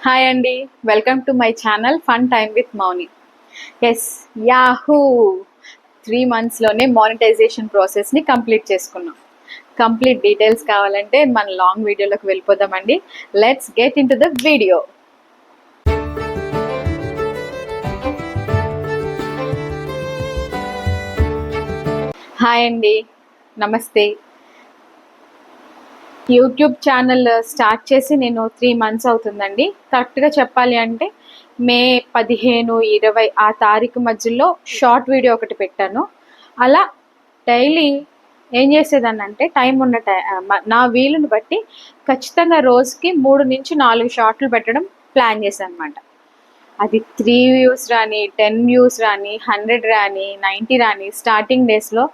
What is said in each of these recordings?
Hi అండి welcome to my channel fun time with Mouni S yahoo three మంత్స్లోనే monetisation ప్రాసెస్ని complete చేసుకున్నాం. Complete details కావాలంటే మన long వీడియోలోకి వెళ్ళిపోదామండి let's get in to the video hi అండి నమస్తే యూట్యూబ్ ఛానల్ స్టార్ట్ చేసి నేను త్రీ మంత్స్ అవుతుందండి. కరెక్ట్గా చెప్పాలి అంటే మే పదిహేను ఇరవై ఆ తారీఖు మధ్యలో షార్ట్ వీడియో ఒకటి పెట్టాను. అలా డైలీ ఏం చేసేదాన్ని అంటే టైం ఉన్న టై నా వీలుని బట్టి ఖచ్చితంగా రోజుకి మూడు నుంచి నాలుగు షార్ట్లు పెట్టడం ప్లాన్ చేశాను అనమాట అది త్రీ వ్యూస్ రాని టెన్ వ్యూస్ రాని హండ్రెడ్ రాని నైంటీ రాని స్టార్టింగ్ డేస్లో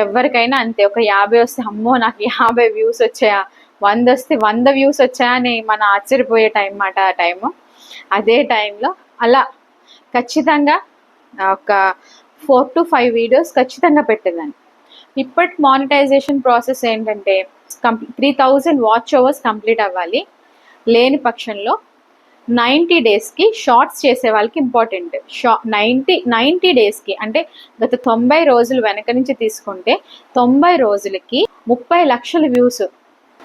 ఎవరికైనా అంతే ఒక యాభై వస్తే అమ్మో నాకు యాభై వ్యూస్ వచ్చాయా? వంద వస్తే వంద వ్యూస్ వచ్చాయని మన ఆశ్చర్యపోయే టైం మాట ఆ టైము అదే టైంలో అలా ఖచ్చితంగా ఒక ఫోర్ టు ఫైవ్ వీడియోస్ ఖచ్చితంగా పెట్టేదాన్ని. ఇప్పటి మానిటైజేషన్ ప్రాసెస్ ఏంటంటే complete three thousand watch hours complete అవ్వాలి. లేని పక్షంలో నైంటీ డేస్కి షార్ట్స్ చేసే వాళ్ళకి ఇంపార్టెంట్ షా నైంటీ నైంటీ డేస్కి అంటే గత తొంభై రోజులు వెనక నుంచి తీసుకుంటే తొంభై రోజులకి ముప్పై లక్షల వ్యూస్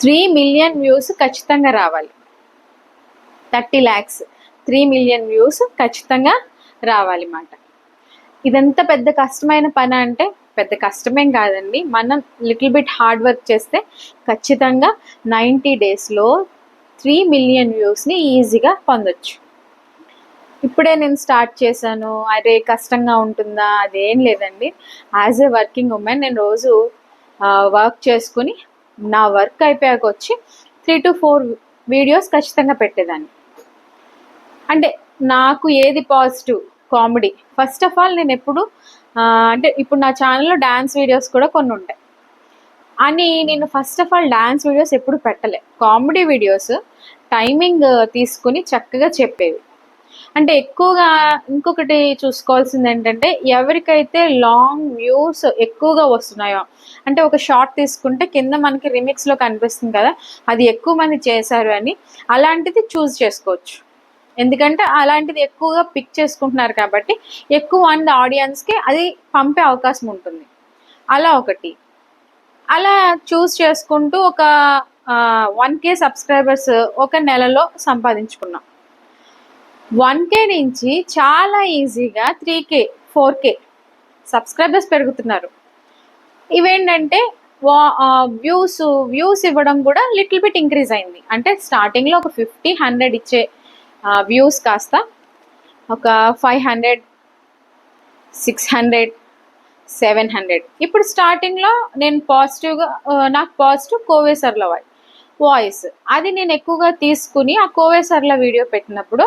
త్రీ మిలియన్ వ్యూస్ ఖచ్చితంగా రావాలి. Thirty lakhs. Three million views ఖచ్చితంగా రావాలి అన్నమాట ఇదంతా పెద్ద కష్టమైన పని అంటే పెద్ద కష్టమేం కాదండి. మనం లిటిల్ బిట్ హార్డ్ వర్క్ చేస్తే ఖచ్చితంగా నైంటీ డేస్లో త్రీ మిలియన్ వ్యూస్ని ఈజీగా పొందొచ్చు. ఇప్పుడే నేను స్టార్ట్ చేశాను. అరే కష్టంగా ఉంటుందా? అదేం లేదండి. యాజ్ ఏ వర్కింగ్ ఉమెన్ నేను రోజు వర్క్ చేసుకుని నా వర్క్ అయిపోయాక వచ్చి త్రీ టు ఫోర్ వీడియోస్ ఖచ్చితంగా పెట్టేదాన్ని. అంటే నాకు ఏది positive comedy first of all నేను ఎప్పుడు అంటే ఇప్పుడు నా ఛానల్లో డ్యాన్స్ వీడియోస్ కూడా కొన్ని ఉంటాయి. అని నేను first of all dance videos ఎప్పుడు పెట్టలే. కామెడీ వీడియోస్ టైమింగ్ తీసుకుని చక్కగా చెప్పేవి. అంటే ఎక్కువగా ఇంకొకటి చూసుకోవాల్సింది ఏంటంటే ఎవరికైతే లాంగ్ వ్యూస్ ఎక్కువగా వస్తున్నాయో అంటే ఒక షార్ట్ తీసుకుంటే కింద మనకి రిమిక్స్లో కనిపిస్తుంది కదా అది ఎక్కువ మంది చేశారు అని అలాంటిది చూస్ చేసుకోవచ్చు. ఎందుకంటే అలాంటిది ఎక్కువగా పిక్ చేసుకుంటున్నారు కాబట్టి ఎక్కువ మంది ఆడియన్స్కి అది పంపే అవకాశం ఉంటుంది. అలా ఒకటి. అలా చూస్ చేసుకుంటూ ఒక వన్ కే సబ్స్క్రైబర్స్ ఒక నెలలో సంపాదించుకున్నాం. వన్ కే నుంచి చాలా ఈజీగా three K four K subscribers పెరుగుతున్నారు. ఇవేంటంటే వ్యూస్ వ్యూస్ ఇవ్వడం కూడా లిటిల్ బిట్ ఇంక్రీజ్ అయింది. అంటే స్టార్టింగ్లో ఒక ఫిఫ్టీ హండ్రెడ్ ఇచ్చే వ్యూస్ కాస్త ఒక five hundred six hundred seven hundred. ఇప్పుడు స్టార్టింగ్లో నేను పాజిటివ్గా నాకు పాజిటివ్ కోవేసర్ల వాయిస్. అది నేను ఎక్కువగా తీసుకుని ఆ కోవేసర్ల వీడియో పెట్టినప్పుడు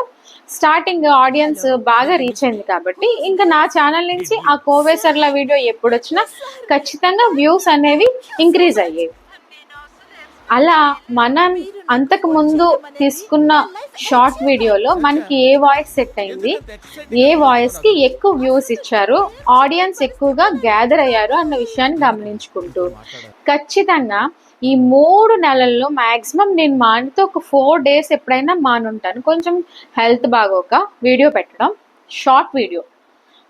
స్టార్టింగ్ ఆడియన్స్ బాగా రీచ్ అయింది కాబట్టి ఇంకా నా ఛానల్ నుంచి ఆ కోవేసర్ల వీడియో ఎప్పుడు వచ్చినా ఖచ్చితంగా వ్యూస్ అనేవి ఇంక్రీజ్ అయ్యేవి. అలా మనం అంతకు ముందు తీసుకున్న షార్ట్ వీడియోలో మనకి ఏ వాయిస్ సెట్ అయింది? ఏ వాయిస్కి ఎక్కువ వ్యూస్ ఇచ్చారు? ఆడియన్స్ ఎక్కువగా గ్యాదర్ అయ్యారు అన్న విషయాన్ని గమనించుకుంటూ. ఖచ్చితంగా ఈ మూడు నెలల్లో మ్యాక్సిమం నేను మానితో ఒక ఫోర్ డేస్ ఎప్పుడైనా మానుంటాను. కొంచెం హెల్త్ బాగోక వీడియో పెట్టడం షార్ట్ వీడియో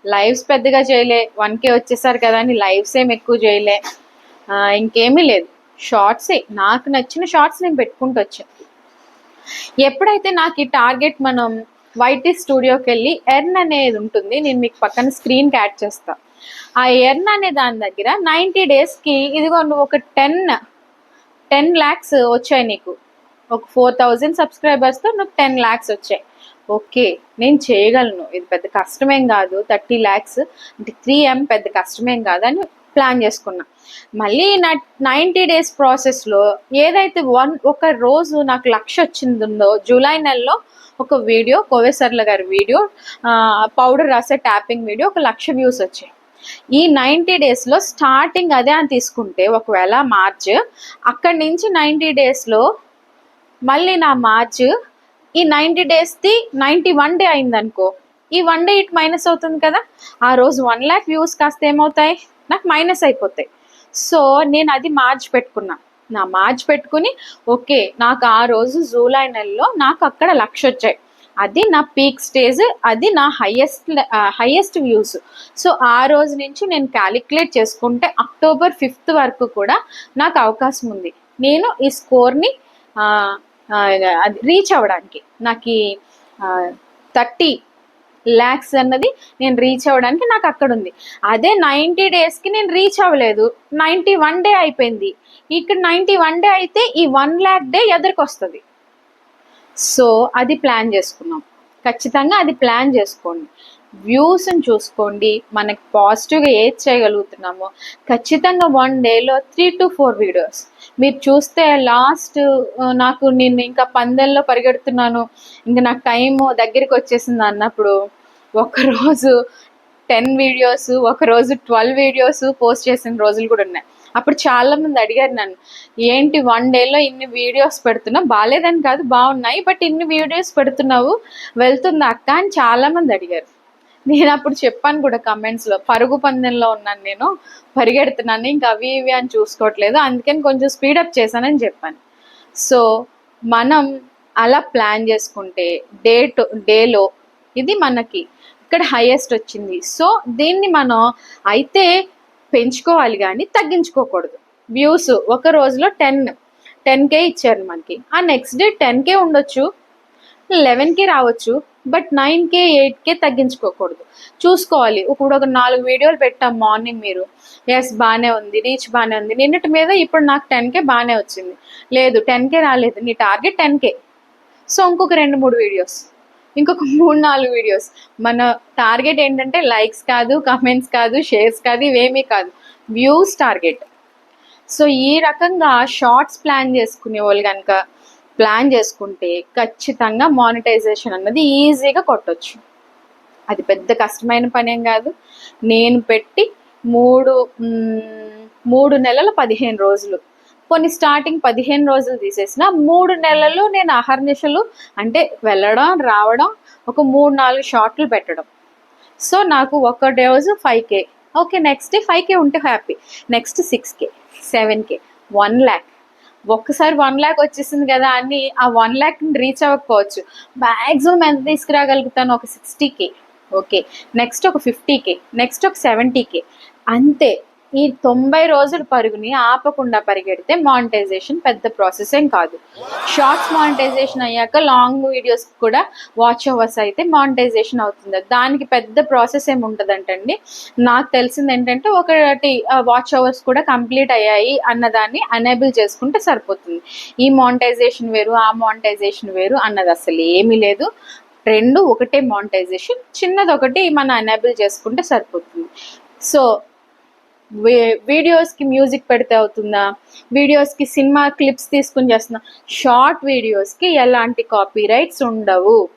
లైవ్స్ పెద్దగా చేయలే. వన్ కే వచ్చేసారు కదా అని లైవ్స్ ఏం ఎక్కువ చేయలే. ఇంకేమీ లేదు. షార్ట్సే. నాకు నచ్చిన షార్ట్స్ నేను పెట్టుకుంటూ వచ్చాను ఎప్పుడైతే నాకు ఈ టార్గెట్ మనం వైటీ స్టూడియోకి వెళ్ళి ఎర్న్ అనేది ఉంటుంది నేను మీకు పక్కన స్క్రీన్కి యాడ్ చేస్తా. ఆ ఎర్న్ అనే దాని దగ్గర నైంటీ డేస్కి ఇదిగో నువ్వు ఒక టెన్ టెన్ ల్యాక్స్ వచ్చాయి నీకు. ఒక ఫోర్ థౌజండ్ సబ్స్క్రైబర్స్తో నువ్వు టెన్ ల్యాక్స్ వచ్చాయి. ఓకే నేను చేయగలను. ఇది పెద్ద కష్టమేం కాదు. థర్టీ ల్యాక్స్ అంటే త్రీ ఎం పెద్ద కష్టమేం కాదు అని ప్లాన్ చేసుకున్నా. మళ్ళీ నా నైంటీ డేస్ ప్రాసెస్లో ఏదైతే వన్ ఒక రోజు నాకు లక్ష వచ్చిందో జూలై నెలలో ఒక వీడియో కోవేసర్ల గారి వీడియో పౌడర్ రాసే ట్యాపింగ్ వీడియో ఒక లక్ష వ్యూస్ వచ్చాయి. ఈ నైంటీ డేస్లో స్టార్టింగ్ అదే అని తీసుకుంటే ఒకవేళ మార్చ్ అక్కడి నుంచి నైంటీ డేస్లో మళ్ళీ నా మార్చ్ ఈ నైంటీ డేస్ది నైంటీ వన్ డే అయిందనుకో ఈ వన్ డే ఇట్ మైనస్ అవుతుంది కదా? ఆ రోజు వన్ ల్యాక్ వ్యూస్ కాస్త ఏమవుతాయి? నాకు మైనస్ అయిపోతాయి. సో నేను అది మార్చి పెట్టుకున్నా. నా మార్చి పెట్టుకుని ఓకే నాకు ఆ రోజు జూలై నెలలో నాకు అక్కడ లక్ష వచ్చాయి. అది నా పీక్ స్టేజ్ అది నా హైయెస్ట్ హైయెస్ట్ వ్యూస్ సో ఆ రోజు నుంచి నేను క్యాలిక్యులేట్ చేసుకుంటే అక్టోబర్ ఫిఫ్త్ వరకు కూడా నాకు అవకాశం ఉంది. నేను ఈ స్కోర్ని అది రీచ్ అవ్వడానికి నాకు థర్టీ ల్యాక్స్ అన్నది నేను రీచ్ అవ్వడానికి నాకు అక్కడ ఉంది అదే నైంటీ డేస్కి నేను రీచ్ అవ్వలేదు. నైంటీ వన్ డే అయిపోయింది. ఇక్కడ నైంటీ వన్ డే అయితే ఈ వన్ ల్యాక్ డే ఎదురుకు వస్తుంది. సో అది ప్లాన్ చేసుకున్నాం. ఖచ్చితంగా అది ప్లాన్ చేసుకోండి. వ్యూస్ని చూసుకోండి. మనకి పాజిటివ్గా ఏది చేయగలుగుతున్నామో. ఖచ్చితంగా వన్ డేలో త్రీ టు ఫోర్ వీడియోస్ మీరు చూస్తే లాస్ట్ నాకు నేను ఇంకా పందెల్లో పరిగెడుతున్నాను. ఇంకా నాకు టైం దగ్గరికి వచ్చేసింది అన్నప్పుడు ఒకరోజు టెన్ వీడియోస్ ఒకరోజు ట్వెల్వ్ వీడియోస్ పోస్ట్ చేసిన రోజులు కూడా ఉన్నాయి. అప్పుడు చాలామంది అడిగారు నన్ను ఏంటి వన్ డేలో ఇన్ని వీడియోస్ పెడుతున్నావు? బాగాలేదని కాదు బాగున్నాయి బట్ ఇన్ని వీడియోస్ పెడుతున్నావు వెళ్తుందా అక్క? అని చాలా మంది అడిగారు. నేను అప్పుడు చెప్పాను కూడా కమెంట్స్లో పరుగు పందెంలో ఉన్నాను నేను పరిగెడుతున్నాను ఇంకా అవి ఇవి అని చూసుకోవట్లేదు అందుకని కొంచెం స్పీడప్ చేశానని చెప్పాను. సో మనం అలా ప్లాన్ చేసుకుంటే డే టు డేలో ఇది మనకి ఇక్కడ హైయెస్ట్ వచ్చింది. సో దీన్ని మనం అయితే పెంచుకోవాలి కానీ తగ్గించుకోకూడదు. వ్యూస్ ఒక రోజులో టెన్ టెన్ కే ఇచ్చారు మనకి. ఆ నెక్స్ట్ డే టెన్ కే ఉండొచ్చు. లెవెన్కి రావచ్చు but nine K eight K తగ్గించుకోకూడదు. చూసుకోవాలి. ఇప్పుడు ఒక నాలుగు వీడియోలు పెట్టాం మార్నింగ్ మీరు. ఎస్ బాగానే ఉంది. రీచ్ బాగానే ఉంది. నిన్నటి మీద ఇప్పుడు నాకు టెన్ కే బాగానే వచ్చింది. లేదు టెన్ కే రాలేదు. నీ టార్గెట్ టెన్ కే సో ఇంకొక రెండు మూడు వీడియోస్. ఇంకొక మూడు నాలుగు వీడియోస్. మన టార్గెట్ ఏంటంటే లైక్స్ కాదు కమెంట్స్ కాదు షేర్స్ కాదు ఇవేమీ కాదు. Views target. సో ఈ రకంగా షార్ట్స్ ప్లాన్ చేసుకునే వాళ్ళు కనుక ప్లాన్ చేసుకుంటే ఖచ్చితంగా మానిటైజేషన్ అన్నది ఈజీగా కొట్టచ్చు. అది పెద్ద కష్టమైన పనేం కాదు. నేను పెట్టి మూడు మూడు నెలల పదిహేను రోజులు కొన్ని స్టార్టింగ్ పదిహేను రోజులు తీసేసిన మూడు నెలలు నేను అహర్నిశలు అంటే వెళ్ళడం రావడం ఒక మూడు నాలుగు షార్ట్లు పెట్టడం. సో నాకు ఒక రోజు five K okay next day five K ఉంటే happy next six K seven K one lakh ఒక్కసారి వన్ ల్యాక్ వచ్చేసింది కదా అని ఆ వన్ ల్యాక్ రీచ్ అవ్వకపోవచ్చు. మ్యాక్సిమం ఎంత తీసుకురాగలుగుతాను? ఒక సిక్స్టీ కే ఓకే నెక్స్ట్ ఒక ఫిఫ్టీ కే నెక్స్ట్ ఒక సెవెంటీ కే అంతే. ఈ తొంభై రోజుల పరుగుని ఆపకుండా పరిగెడితే మానిటైజేషన్ పెద్ద ప్రాసెస్ ఏం కాదు. షార్ట్స్ మానిటైజేషన్ అయ్యాక లాంగ్ వీడియోస్ కూడా వాచ్ అవర్స్ అయితే మానిటైజేషన్ అవుతుంది. దానికి పెద్ద ప్రాసెస్ ఏమి ఉంటుందంటండి నాకు తెలిసింది ఏంటంటే ఒకటి వాచ్ అవర్స్ కూడా కంప్లీట్ అయ్యాయి అన్నదాన్ని అనేబుల్ చేసుకుంటే సరిపోతుంది. ఈ మానిటైజేషన్ వేరు ఆ మానిటైజేషన్ వేరు అన్నది అసలు ఏమీ లేదు. రెండు ఒకటే మానిటైజేషన్ చిన్నది ఒకటి మనం ఎనేబుల్ చేసుకుంటే సరిపోతుంది. సో వీడియోస్కి మ్యూజిక్ పెడితే అవుతుందా? వీడియోస్కి సినిమా క్లిప్స్ తీసుకుని చేస్తున్నా? షార్ట్ వీడియోస్కి ఎలాంటి కాపీ రైట్స్ ఉండవు.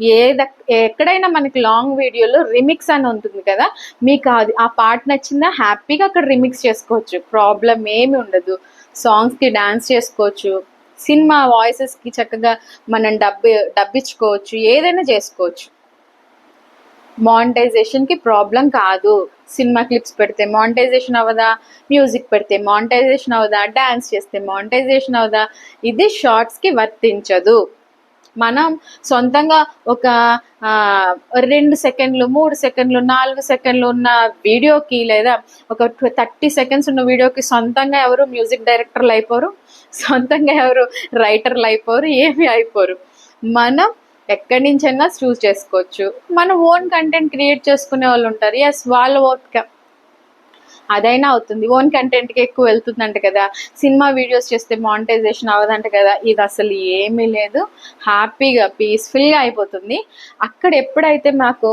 ఏద ఎక్కడైనా మనకి లాంగ్ వీడియోలో రిమిక్స్ అని ఉంటుంది కదా? మీకు అది ఆ పాట నచ్చిందా? హ్యాపీగా అక్కడ రిమిక్స్ చేసుకోవచ్చు. ప్రాబ్లం ఏమి ఉండదు. సాంగ్స్కి డాన్స్ చేసుకోవచ్చు. సినిమా వాయిసెస్కి చక్కగా మనం డబ్బు డబ్బిచ్చుకోవచ్చు. ఏదైనా చేసుకోవచ్చు. మానిటైజేషన్కి ప్రాబ్లం కాదు. సినిమా క్లిప్స్ పెడితే మానిటైజేషన్ అవ్వదా? మ్యూజిక్ పెడితే మానిటైజేషన్ అవదా డ్యాన్స్ చేస్తే మానిటైజేషన్ అవదా ఇది షార్ట్స్కి వర్తించదు. మనం సొంతంగా ఒక రెండు సెకండ్లు మూడు సెకండ్లు నాలుగు సెకండ్లు ఉన్న వీడియోకి లేదా ఒక థర్టీ సెకండ్స్ ఉన్న వీడియోకి సొంతంగా ఎవరు మ్యూజిక్ డైరెక్టర్లు అయిపోరు? సొంతంగా ఎవరు రైటర్లు అయిపోరు? ఏమి అయిపోరు. మనం ఎక్కడి నుంచైనా చూస్ చేసుకోవచ్చు. మన ఓన్ కంటెంట్ క్రియేట్ చేసుకునే వాళ్ళు ఉంటారు. ఎస్ వాళ్ళ ఓపిక. అదైనా అవుతుంది. ఓన్ కంటెంట్కి ఎక్కువ వెళ్తుందంట కదా. సినిమా వీడియోస్ చేస్తే మానిటైజేషన్ అవ్వదంట కదా. ఇది అసలు ఏమీ లేదు. హ్యాపీగా పీస్ఫుల్గా అయిపోతుంది. అక్కడ ఎప్పుడైతే మాకు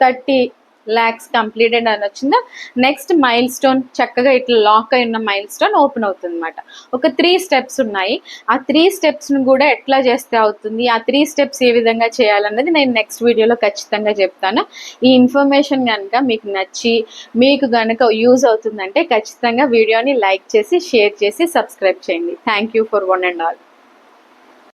థర్టీ ల్యాక్స్ కంప్లీటెడ్ అని వచ్చిందో? నెక్స్ట్ మైల్ స్టోన్ చక్కగా ఇట్లా లాక్ అయి ఉన్న మైల్ స్టోన్ ఓపెన్ అవుతుంది అనమాట ఒక త్రీ స్టెప్స్ ఉన్నాయి. ఆ త్రీ స్టెప్స్ను కూడా ఎట్లా చేస్తే అవుతుంది? ఆ త్రీ స్టెప్స్ ఏ విధంగా చేయాలన్నది నేను నెక్స్ట్ వీడియోలో ఖచ్చితంగా చెప్తాను. ఈ ఇన్ఫర్మేషన్ కనుక మీకు నచ్చి మీకు కనుక యూజ్ అవుతుందంటే ఖచ్చితంగా వీడియోని లైక్ చేసి షేర్ చేసి సబ్స్క్రైబ్ చేయండి. Thank you for one and all